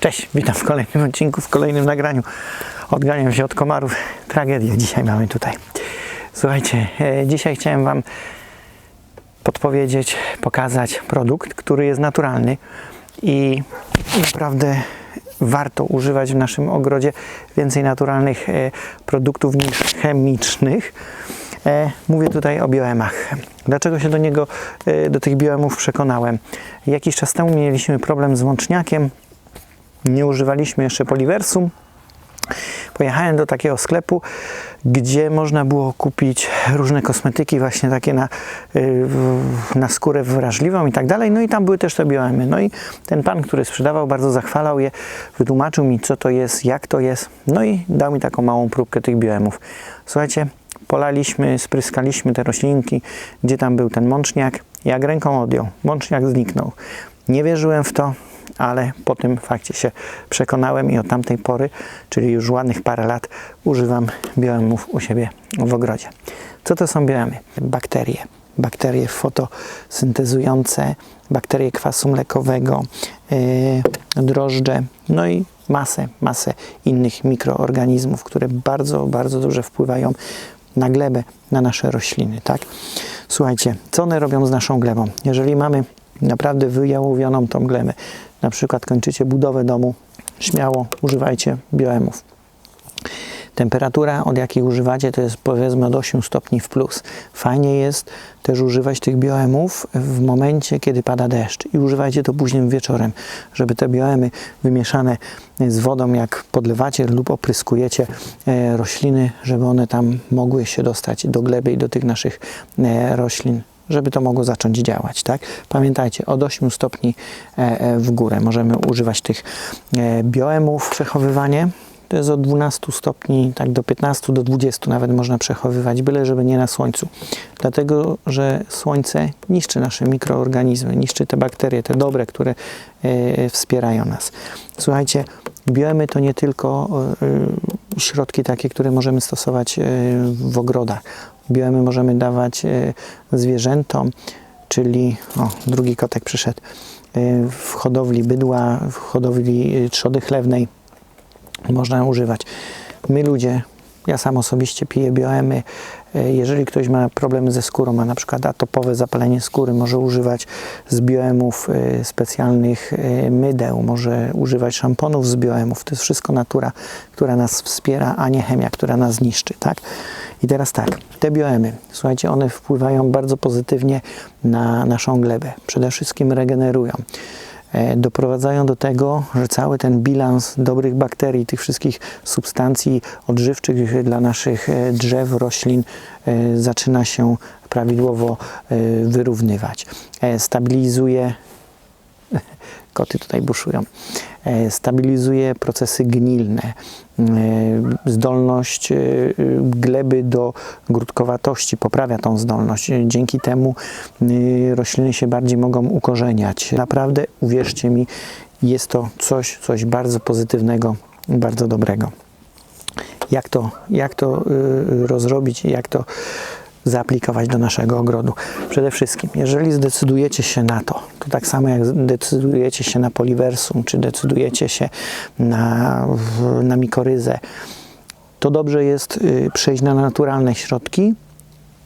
Cześć, witam w kolejnym odcinku, w kolejnym nagraniu. Odganiam się od komarów. Tragedię dzisiaj mamy tutaj. Słuchajcie, e, dzisiaj chciałem Wam podpowiedzieć, pokazać produkt, który jest naturalny i naprawdę warto używać w naszym ogrodzie więcej naturalnych e, produktów niż chemicznych. E, Mówię tutaj o bioemach. Dlaczego się do niego, do tych bioemów przekonałem? Jakiś czas temu mieliśmy problem z łączniakiem, nie używaliśmy jeszcze poliwersum. Pojechałem do takiego sklepu, gdzie można było kupić różne kosmetyki, właśnie takie na, y, na skórę wrażliwą i tak dalej. No i tam były też te bioemy. No i ten pan, który sprzedawał, bardzo zachwalał je, wytłumaczył mi, co to jest, jak to jest. No i dał mi taką małą próbkę tych bioemów. Słuchajcie, polaliśmy, spryskaliśmy te roślinki, gdzie tam był ten mączniak. Jak ręką odjął, mączniak zniknął. Nie wierzyłem w to, ale po tym fakcie się przekonałem i od tamtej pory, czyli już ładnych parę lat, używam bioemów u siebie w ogrodzie. Co to są bioemy? Bakterie. Bakterie fotosyntezujące, bakterie kwasu mlekowego, yy, drożdże, no i masę, masę innych mikroorganizmów, które bardzo, bardzo dobrze wpływają na glebę, na nasze rośliny, tak? Słuchajcie, co one robią z naszą glebą? Jeżeli mamy naprawdę wyjałowioną tą glebę, na przykład kończycie budowę domu, śmiało używajcie bioemów. Temperatura, od jakiej używacie, to jest powiedzmy od 8 stopni w plus. Fajnie jest też używać tych bioemów w momencie, kiedy pada deszcz i używajcie to późnym wieczorem, żeby te bioemy wymieszane z wodą, jak podlewacie lub opryskujecie e, rośliny, żeby one tam mogły się dostać do gleby i do tych naszych e, roślin żeby to mogło zacząć działać, tak? Pamiętajcie, od 8 stopni e, e, w górę możemy używać tych e, bioemów, przechowywanie to jest od 12 stopni, tak do 15, do 20 nawet można przechowywać, byle żeby nie na słońcu. Dlatego, że słońce niszczy nasze mikroorganizmy, niszczy te bakterie, te dobre, które e, wspierają nas. Słuchajcie, bioemy to nie tylko e, środki takie, które możemy stosować e, w ogrodach. Bioemy możemy dawać e, zwierzętom, czyli o, drugi kotek przyszedł e, w hodowli bydła, w hodowli trzody chlewnej można używać. My ludzie, ja sam osobiście piję bioemy. E, Jeżeli ktoś ma problemy ze skórą, ma na przykład atopowe zapalenie skóry, może używać z bioemów e, specjalnych e, mydeł, może używać szamponów z bioemów. To jest wszystko natura, która nas wspiera, a nie chemia, która nas niszczy, tak? I teraz tak, te bioemy, słuchajcie, one wpływają bardzo pozytywnie na naszą glebę. Przede wszystkim regenerują doprowadzają do tego, że cały ten bilans dobrych bakterii, tych wszystkich substancji odżywczych dla naszych e, drzew, roślin e, zaczyna się prawidłowo e, wyrównywać. E, Stabilizuje koty tutaj buszują. E, Stabilizuje procesy gnilne, e, zdolność e, gleby do grudkowatości, poprawia tą zdolność. Dzięki temu rośliny się bardziej mogą ukorzeniać. Naprawdę, uwierzcie mi, jest to coś, coś bardzo pozytywnego, bardzo dobrego. Jak to, jak to rozrobić, jak to zaaplikować do naszego ogrodu. Przede wszystkim, jeżeli zdecydujecie się na to, to tak samo jak decydujecie się na poliwersum, czy decydujecie się na, na mikoryzę, to dobrze jest y, przejść na naturalne środki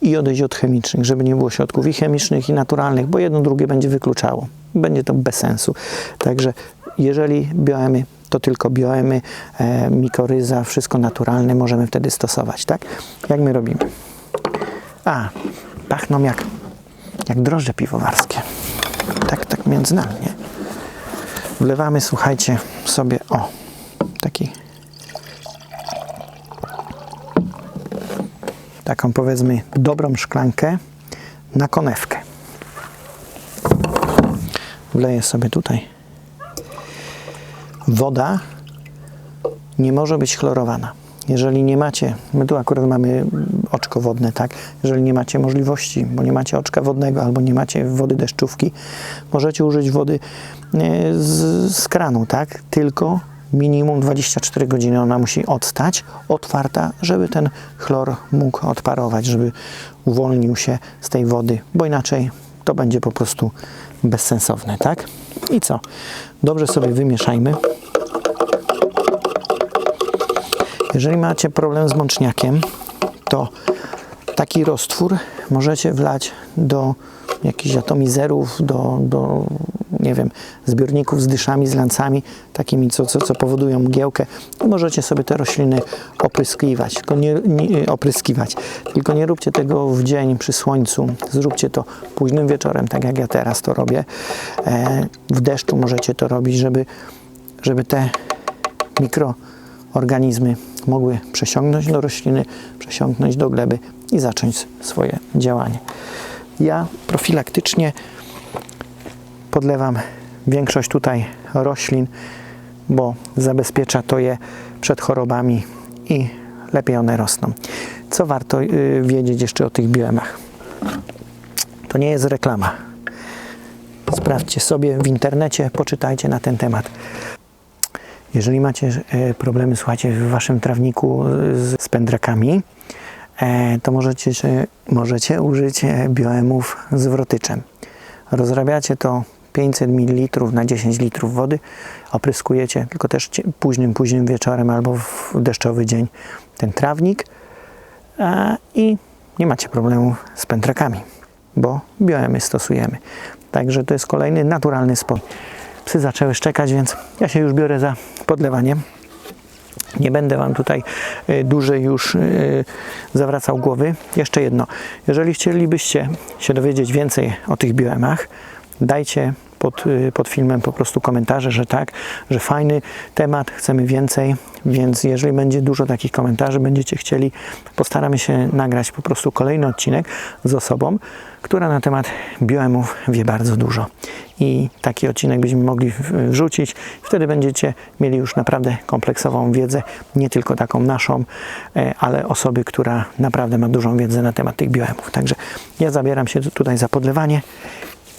i odejść od chemicznych, żeby nie było środków i chemicznych, i naturalnych, bo jedno drugie będzie wykluczało. Będzie to bez sensu. Także jeżeli bioemy, to tylko bioemy, e, mikoryza, wszystko naturalne możemy wtedy stosować, tak? Jak my robimy? A, pachną jak, jak drożdże piwowarskie. Tak, tak między nami, nie? Wlewamy, słuchajcie, sobie, o, taki taką powiedzmy dobrą szklankę na konewkę. Wleję sobie tutaj. Woda nie może być chlorowana. Jeżeli nie macie, my tu akurat mamy oczko wodne, tak? Jeżeli nie macie możliwości, bo nie macie oczka wodnego albo nie macie wody deszczówki, możecie użyć wody e, z, z kranu, tak? Tylko minimum 24 godziny ona musi odstać otwarta, żeby ten chlor mógł odparować, żeby uwolnił się z tej wody, bo inaczej to będzie po prostu bezsensowne, tak? I co? Dobrze sobie wymieszajmy. Jeżeli macie problem z mączniakiem, to taki roztwór możecie wlać do jakichś atomizerów, do, do nie wiem, zbiorników z dyszami, z lancami, takimi, co, co, co powodują mgiełkę. I możecie sobie te rośliny opryskiwać, tylko nie, nie, opryskiwać. Tylko nie róbcie tego w dzień przy słońcu. Zróbcie to późnym wieczorem, tak jak ja teraz to robię. E, w deszczu możecie to robić, żeby, żeby te mikroorganizmy mogły przesiąknąć do rośliny, przesiąknąć do gleby i zacząć swoje działanie. Ja profilaktycznie podlewam większość tutaj roślin, bo zabezpiecza to je przed chorobami i lepiej one rosną. Co warto y, wiedzieć jeszcze o tych bioemach? To nie jest reklama. Sprawdźcie sobie w internecie, poczytajcie na ten temat. Jeżeli macie e, problemy, słuchajcie, w waszym trawniku z, z pędrakami, e, to możecie, możecie użyć e, bioemów z wrotyczem. Rozrabiacie to 500 ml na 10 litrów wody, opryskujecie, tylko też późnym, późnym wieczorem albo w deszczowy dzień ten trawnik e, i nie macie problemu z pętrakami, bo bioemy stosujemy. Także to jest kolejny naturalny sposób. Psy zaczęły szczekać, więc ja się już biorę za podlewanie. Nie będę Wam tutaj y, dłużej już y, zawracał głowy. Jeszcze jedno. Jeżeli chcielibyście się dowiedzieć więcej o tych bioemach, dajcie pod, y, pod filmem po prostu komentarze, że tak, że fajny temat, chcemy więcej, więc jeżeli będzie dużo takich komentarzy, będziecie chcieli, postaramy się nagrać po prostu kolejny odcinek z osobą, która na temat bioemów wie bardzo dużo. I taki odcinek byśmy mogli wrzucić. Wtedy będziecie mieli już naprawdę kompleksową wiedzę, nie tylko taką naszą, e, ale osoby, która naprawdę ma dużą wiedzę na temat tych bioemów. Także ja zabieram się tu- tutaj za podlewanie